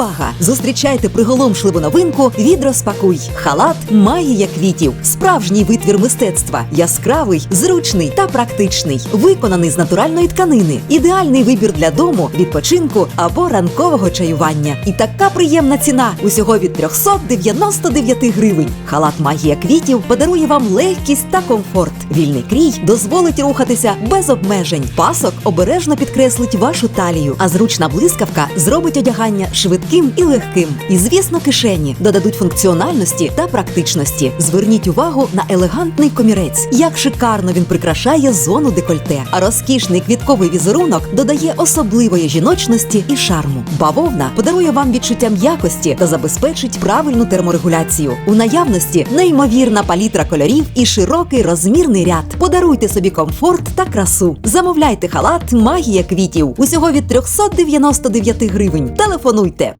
Увага! Зустрічайте приголомшливу новинку від розпакуй. Халат магія квітів. Справжній витвір мистецтва. Яскравий, зручний та практичний. Виконаний з натуральної тканини. Ідеальний вибір для дому, відпочинку або ранкового чаювання. І така приємна ціна усього від 399 гривень. Халат магія квітів подарує вам легкість та комфорт. Вільний крій дозволить рухатися без обмежень. Пасок обережно підкреслить вашу талію, а зручна блискавка зробить одягання швидким і легким. І звісно, кишені додадуть функціональності та практичності. Зверніть увагу на елегантний комірець, як шикарно він прикрашає зону декольте. А розкішний квітковий візерунок додає особливої жіночності і шарму. Бавовна подарує вам відчуття м'якості та забезпечить правильну терморегуляцію. У наявності неймовірна палітра кольорів і широкий розмірний ряд. Подаруйте собі комфорт та красу. Замовляйте халат Магія квітів усього від 399 гривень. Телефонуйте.